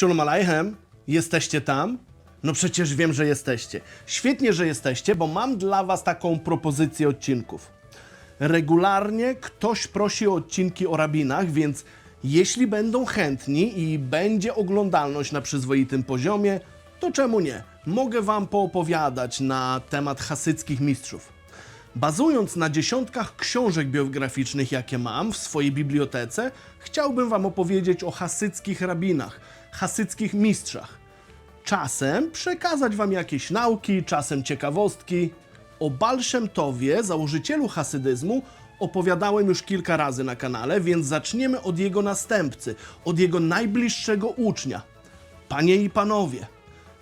Shalom Aleichem, jesteście tam? No przecież wiem, że jesteście. Świetnie, że jesteście, bo mam dla Was taką propozycję odcinków. Regularnie ktoś prosi o odcinki o rabinach, więc jeśli będą chętni i będzie oglądalność na przyzwoitym poziomie, to czemu nie? Mogę Wam poopowiadać na temat hasyckich mistrzów. Bazując na dziesiątkach książek biograficznych, jakie mam w swojej bibliotece, chciałbym Wam opowiedzieć o hasyckich rabinach, hasyckich mistrzach. Czasem przekazać Wam jakieś nauki, czasem ciekawostki. O Tovie, założycielu hasydyzmu, opowiadałem już kilka razy na kanale, więc zaczniemy od jego następcy, od jego najbliższego ucznia. Panie i panowie,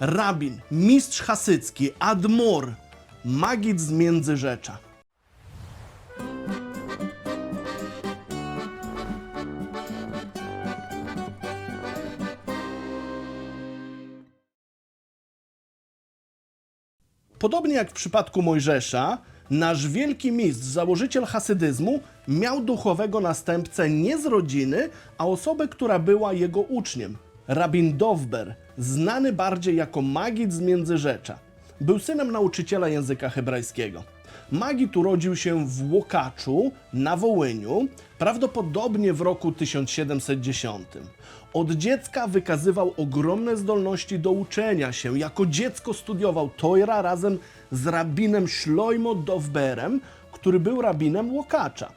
rabin, mistrz hasycki, admor, magid z Międzyrzecza. Podobnie jak w przypadku Mojżesza, nasz wielki mistrz, założyciel hasydyzmu, miał duchowego następcę nie z rodziny, a osobę, która była jego uczniem. Rabin Dovber, znany bardziej jako Magid z Międzyrzecza. Był synem nauczyciela języka hebrajskiego. Magid urodził się w Łokaczu na Wołyniu, prawdopodobnie w roku 1710. Od dziecka wykazywał ogromne zdolności do uczenia się. Jako dziecko studiował Tojra razem z rabinem Szlojmo Dovberem, który był rabinem Łokacza.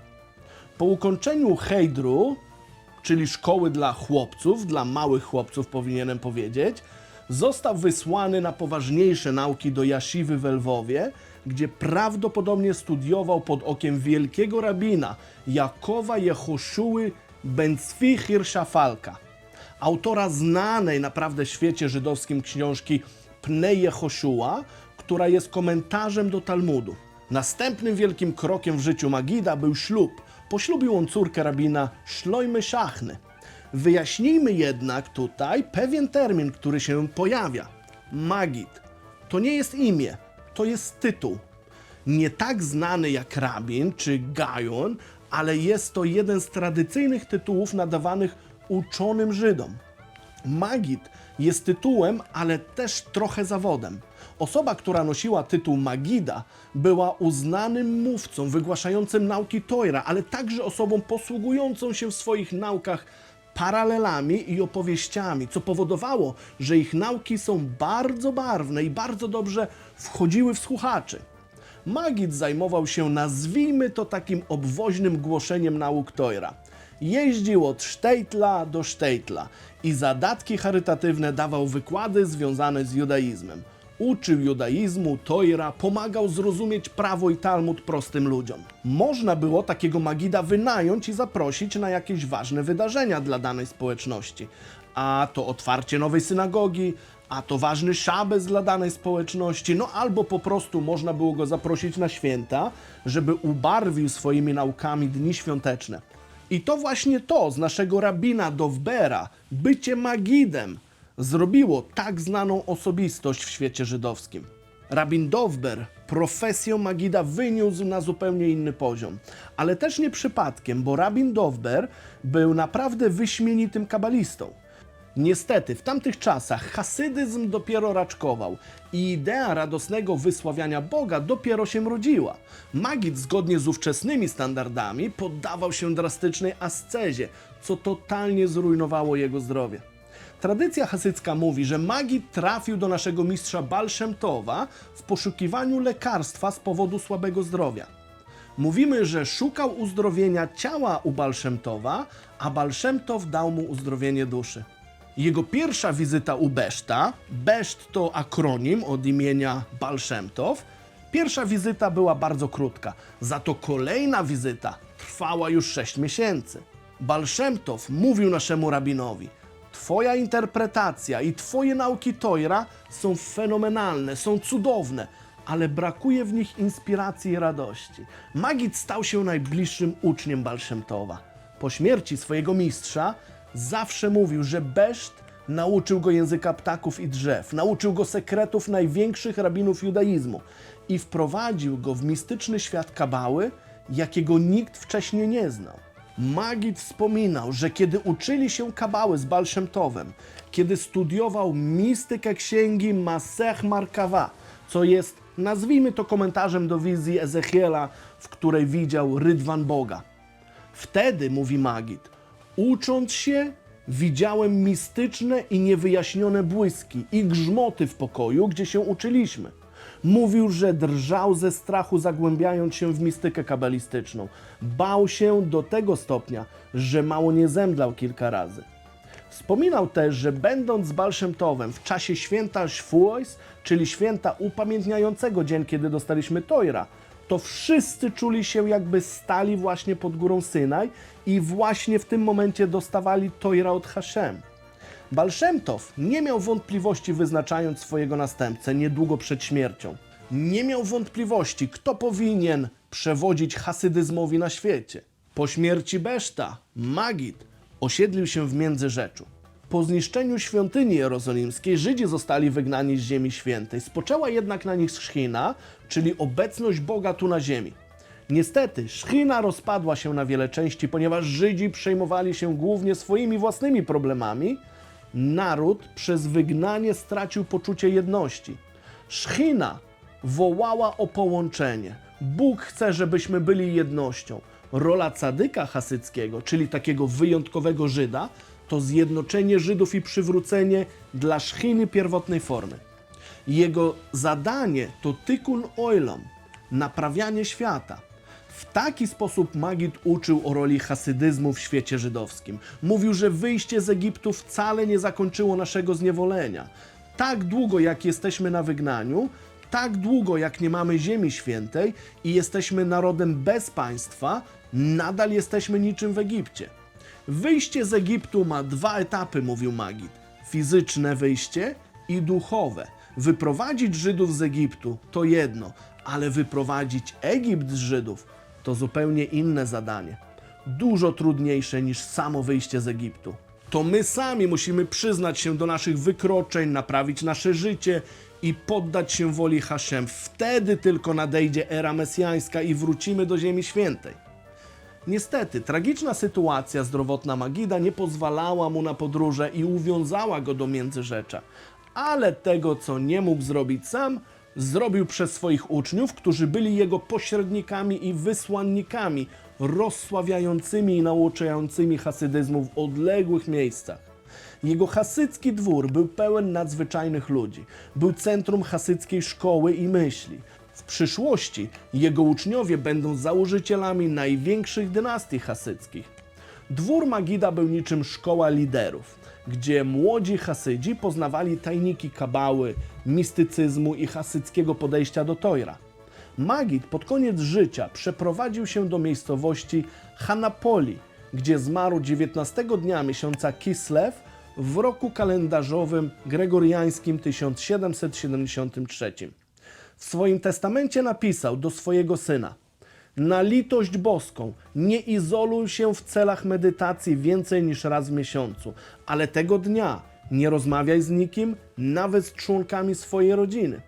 Po ukończeniu hejdru, czyli szkoły dla chłopców, dla małych chłopców powinienem powiedzieć, został wysłany na poważniejsze nauki do Jasiwy w Lwowie, gdzie prawdopodobnie studiował pod okiem wielkiego rabina Jakowa Jehoszuły Bencwi Hirschafalka, autora znanej naprawdę świecie żydowskim książki Pnei Jehoszua, która jest komentarzem do Talmudu. Następnym wielkim krokiem w życiu Magida był ślub. Poślubił on córkę rabina Szlojmy Szachny. Wyjaśnijmy jednak tutaj pewien termin, który się pojawia. Magid to nie jest imię, to jest tytuł. Nie tak znany jak rabin czy gajon, ale jest to jeden z tradycyjnych tytułów nadawanych uczonym Żydom. Magid jest tytułem, ale też trochę zawodem. Osoba, która nosiła tytuł Magida, była uznanym mówcą, wygłaszającym nauki Tojra, ale także osobą posługującą się w swoich naukach paralelami i opowieściami, co powodowało, że ich nauki są bardzo barwne i bardzo dobrze wchodziły w słuchaczy. Magid zajmował się, nazwijmy to takim obwoźnym głoszeniem nauk Tojra. Jeździł od sztejtla do sztejtla i za datki charytatywne dawał wykłady związane z judaizmem. Uczył judaizmu, Tojra, pomagał zrozumieć prawo i Talmud prostym ludziom. Można było takiego Magida wynająć i zaprosić na jakieś ważne wydarzenia dla danej społeczności. A to otwarcie nowej synagogi, a to ważny szabes dla danej społeczności, no albo po prostu można było go zaprosić na święta, żeby ubarwił swoimi naukami dni świąteczne. I to właśnie to z naszego rabina Dovbera, bycie Magidem, zrobiło tak znaną osobistość w świecie żydowskim. Rabin Dovber profesję Magida wyniósł na zupełnie inny poziom. Ale też nie przypadkiem, bo rabin Dovber był naprawdę wyśmienitym kabalistą. Niestety, w tamtych czasach hasydyzm dopiero raczkował i idea radosnego wysławiania Boga dopiero się rodziła. Magid, zgodnie z ówczesnymi standardami, poddawał się drastycznej ascezie, co totalnie zrujnowało jego zdrowie. Tradycja hasycka mówi, że Magid trafił do naszego mistrza Tova w poszukiwaniu lekarstwa z powodu słabego zdrowia. Mówimy, że szukał uzdrowienia ciała u Tova, a Tov dał mu uzdrowienie duszy. Jego pierwsza wizyta u Beszta, Beszt to akronim od imienia Tov, pierwsza wizyta była bardzo krótka, za to kolejna wizyta trwała już 6 miesięcy. Tov mówił naszemu rabinowi, Twoja interpretacja i Twoje nauki Tojra są fenomenalne, są cudowne, ale brakuje w nich inspiracji i radości. Magid stał się najbliższym uczniem Tova. Po śmierci swojego mistrza zawsze mówił, że Beszt nauczył go języka ptaków i drzew, nauczył go sekretów największych rabinów judaizmu i wprowadził go w mistyczny świat kabały, jakiego nikt wcześniej nie znał. Magid wspominał, że kiedy uczyli się kabały z Balszemtowem, kiedy studiował mistykę księgi Masech Markawa, co jest, nazwijmy to komentarzem do wizji Ezechiela, w której widział rydwan Boga. Wtedy, mówi Magid, ucząc się, widziałem mistyczne i niewyjaśnione błyski i grzmoty w pokoju, gdzie się uczyliśmy. Mówił, że drżał ze strachu, zagłębiając się w mistykę kabalistyczną. Bał się do tego stopnia, że mało nie zemdlał kilka razy. Wspominał też, że będąc z Balszemtowem w czasie święta Szwuojs, czyli święta upamiętniającego dzień, kiedy dostaliśmy Tojra, to wszyscy czuli się jakby stali właśnie pod górą Synaj i właśnie w tym momencie dostawali Tojra od Hashem. Balszemtow nie miał wątpliwości wyznaczając swojego następcę niedługo przed śmiercią. Nie miał wątpliwości, kto powinien przewodzić hasydyzmowi na świecie. Po śmierci Beszta, Magid osiedlił się w Międzyrzeczu. Po zniszczeniu świątyni jerozolimskiej Żydzi zostali wygnani z Ziemi Świętej. Spoczęła jednak na nich szchina, czyli obecność Boga tu na ziemi. Niestety, szchina rozpadła się na wiele części, ponieważ Żydzi przejmowali się głównie swoimi własnymi problemami. Naród przez wygnanie stracił poczucie jedności. Szchina wołała o połączenie. Bóg chce, żebyśmy byli jednością. Rola cadyka hasyckiego, czyli takiego wyjątkowego Żyda, to zjednoczenie Żydów i przywrócenie dla szchiny pierwotnej formy. Jego zadanie to tykun oilom, naprawianie świata. W taki sposób Magid uczył o roli hasydyzmu w świecie żydowskim. Mówił, że wyjście z Egiptu wcale nie zakończyło naszego zniewolenia. Tak długo jak jesteśmy na wygnaniu, tak długo jak nie mamy Ziemi Świętej i jesteśmy narodem bez państwa, nadal jesteśmy niczym w Egipcie. Wyjście z Egiptu ma dwa etapy, mówił Magid: fizyczne wyjście i duchowe. Wyprowadzić Żydów z Egiptu to jedno, ale wyprowadzić Egipt z Żydów to zupełnie inne zadanie. Dużo trudniejsze niż samo wyjście z Egiptu. To my sami musimy przyznać się do naszych wykroczeń, naprawić nasze życie i poddać się woli Hashem. Wtedy tylko nadejdzie era mesjańska i wrócimy do Ziemi Świętej. Niestety, tragiczna sytuacja zdrowotna Magida nie pozwalała mu na podróże i uwiązała go do Międzyrzecza. Ale tego, co nie mógł zrobić sam, zrobił przez swoich uczniów, którzy byli jego pośrednikami i wysłannikami, rozsławiającymi i nauczającymi hasydyzmu w odległych miejscach. Jego hasycki dwór był pełen nadzwyczajnych ludzi. Był centrum hasyckiej szkoły i myśli. W przyszłości jego uczniowie będą założycielami największych dynastii hasyckich. Dwór Magida był niczym szkoła liderów, gdzie młodzi Hasydzi poznawali tajniki kabały, mistycyzmu i hasyckiego podejścia do Tojra. Magid pod koniec życia przeprowadził się do miejscowości Hanapoli, gdzie zmarł 19 dnia miesiąca Kislew w roku kalendarzowym gregoriańskim 1773. W swoim testamencie napisał do swojego syna: Na litość boską, nie izoluj się w celach medytacji więcej niż raz w miesiącu, ale tego dnia nie rozmawiaj z nikim, nawet z członkami swojej rodziny.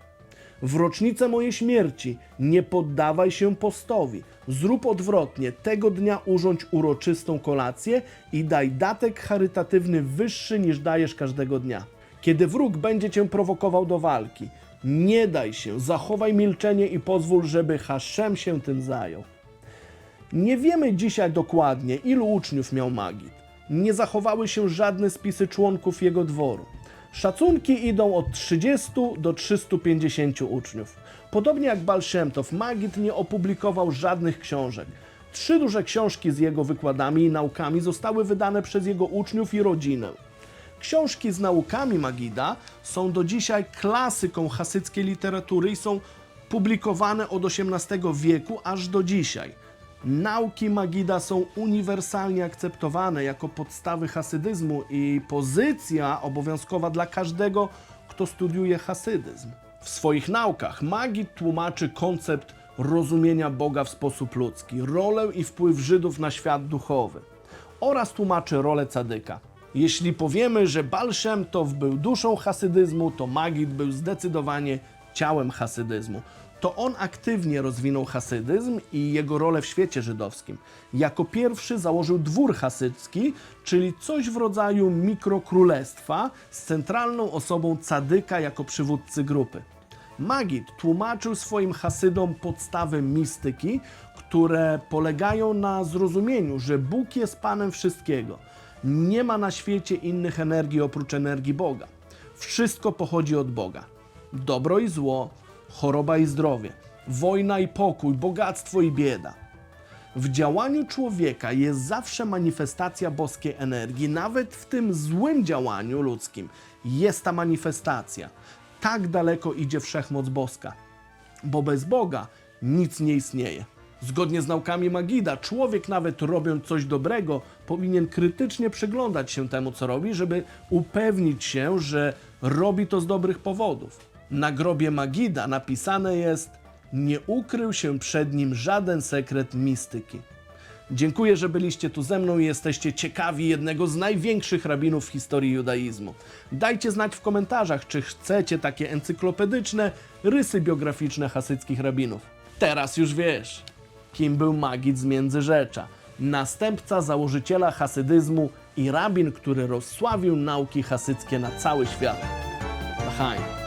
W rocznicę mojej śmierci nie poddawaj się postowi. Zrób odwrotnie. Tego dnia urządź uroczystą kolację i daj datek charytatywny wyższy niż dajesz każdego dnia. Kiedy wróg będzie cię prowokował do walki, nie daj się, zachowaj milczenie i pozwól, żeby Haszem się tym zajął. Nie wiemy dzisiaj dokładnie, ilu uczniów miał Magid. Nie zachowały się żadne spisy członków jego dworu. Szacunki idą od 30 do 350 uczniów. Podobnie jak Balszemtow, Magid nie opublikował żadnych książek. Trzy duże książki z jego wykładami i naukami zostały wydane przez jego uczniów i rodzinę. Książki z naukami Magida są do dzisiaj klasyką hasyckiej literatury i są publikowane od XVIII wieku aż do dzisiaj. Nauki Magida są uniwersalnie akceptowane jako podstawy hasydyzmu i pozycja obowiązkowa dla każdego, kto studiuje hasydyzm. W swoich naukach Magid tłumaczy koncept rozumienia Boga w sposób ludzki, rolę i wpływ Żydów na świat duchowy oraz tłumaczy rolę cadyka. Jeśli powiemy, że Baal Shem Tov był duszą hasydyzmu, to Magid był zdecydowanie ciałem hasydyzmu. To on aktywnie rozwinął hasydyzm i jego rolę w świecie żydowskim. Jako pierwszy założył dwór hasycki, czyli coś w rodzaju mikrokrólestwa z centralną osobą cadyka jako przywódcy grupy. Magid tłumaczył swoim hasydom podstawy mistyki, które polegają na zrozumieniu, że Bóg jest Panem wszystkiego. Nie ma na świecie innych energii oprócz energii Boga. Wszystko pochodzi od Boga. Dobro i zło, choroba i zdrowie, wojna i pokój, bogactwo i bieda. W działaniu człowieka jest zawsze manifestacja boskiej energii, nawet w tym złym działaniu ludzkim jest ta manifestacja. Tak daleko idzie wszechmoc boska, bo bez Boga nic nie istnieje. Zgodnie z naukami Magida, człowiek nawet robiąc coś dobrego, powinien krytycznie przyglądać się temu, co robi, żeby upewnić się, że robi to z dobrych powodów. Na grobie Magida napisane jest: Nie ukrył się przed nim żaden sekret mistyki. Dziękuję, że byliście tu ze mną i jesteście ciekawi jednego z największych rabinów w historii judaizmu. Dajcie znać w komentarzach, czy chcecie takie encyklopedyczne rysy biograficzne hasyckich rabinów. Teraz już wiesz, kim był Magid z Międzyrzecza, następca założyciela hasydyzmu i rabin, który rozsławił nauki hasyckie na cały świat. Lachaim.